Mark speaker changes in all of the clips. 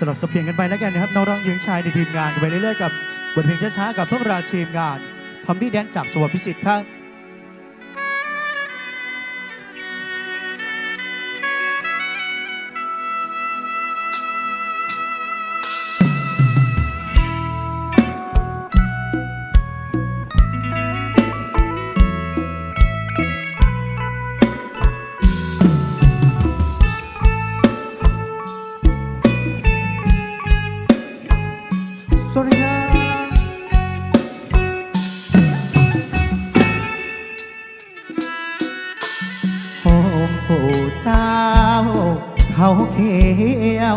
Speaker 1: สลับสเปลี่ยนกันไปแล้วกันนะครับน้องร้องหญิงชายในทีมงานกันไปเรื่อยๆกับบทเพลงช้าๆกับพวกเราทีมงานพอมบี้แดนจากจังหวัดพิจิตรครับ สวัสดีครับโอ้โหเจ้า เขาเขียว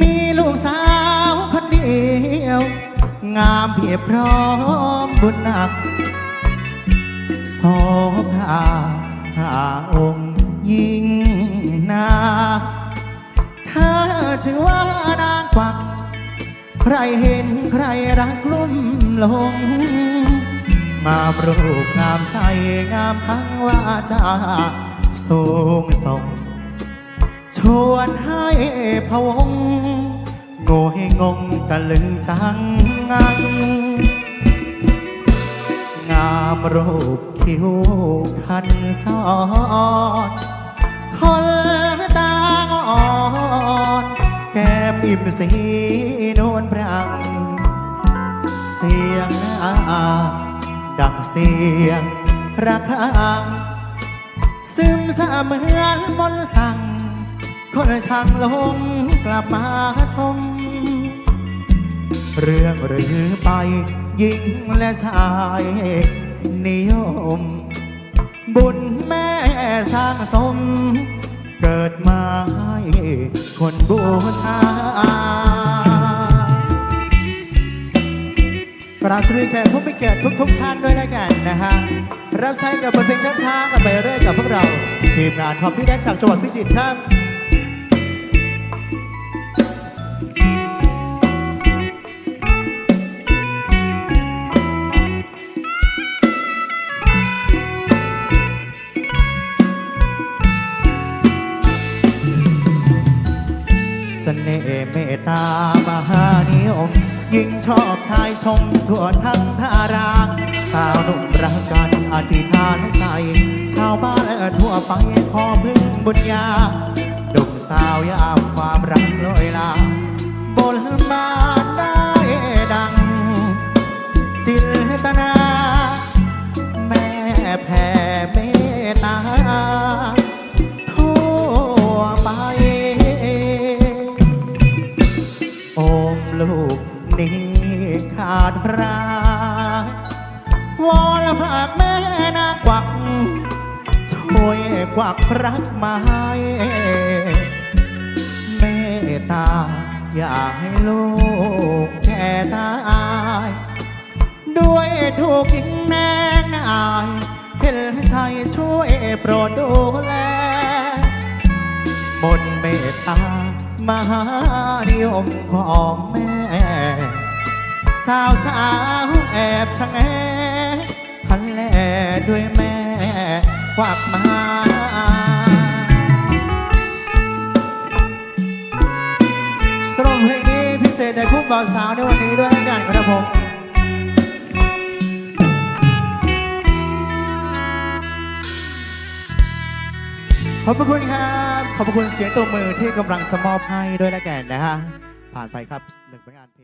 Speaker 1: มีลูกสาวคนเดียว งามเพียบพร้อมบุญหนักโสภาหาองค์ยิ่งนาเธอชื่อว่านางกวัก ใครเห็นใครรักลุ่มลงงามรูปงามใจงามทั้งวาจาสูงส่ง ชวนให้พะวงโง่ให้งงตะลึงจังงัง งามรูปคิ้วคันซ้อน มอิ่มสีนวลพรัง เสียงนาดังเสียงระฆัง ซึมซาเหมือนมนสั่ง คนช่างลงกลับมาชม เรื่องหรือไปหญิงและชายนิยม บุญแม่สร้างสม เกิดมาให้คนบูชา ราบสวัสดีแขกผู้มีเกียรติทุกๆท่านด้วยนะกันนะฮะรับใช้กับบทเพลงช้าๆกันไปเรื่อยกับพวกเราทีมงานพอพี่แดนจากจังหวัดพิจิตรครับเสน่ห์เมตตามหานิยมยิ่งชอบายชมทั่วทั้งทารางสาวหนุ่มรักกันอธิษฐานใจ ชาวบ้านทั่วไปขอพึ่งบุญญาดุมสาวยามความรักลอยลาบนบาได้ดัง จินตนา แม่แผ่เมตตาทั่วไป โอมลูกนี้ ขาดพระวอนฝากแม่นางกวัก ช่วยกวักรักมาให้เมตตาอย่าให้ลูกแก่ตายด้วยถูกยิงแนงนายเห็นใจช่วยโปรดดูแลบนเมตตามหานิยมของแม่ สาวสาวแอบชะแงพันแลด้วยแม่ควักมาสำหรับเพลงนี้พิเศษในคู่บ่าวสาวในวันนี้ด้วยแล้วกันครับผมขอบพระคุณครับ ขอบพระคุณเสียงตัวมือที่กำลังจะมอบให้ด้วยแล้วกันนะฮะ ผ่านไปครับหนึ่งผลงานเพลง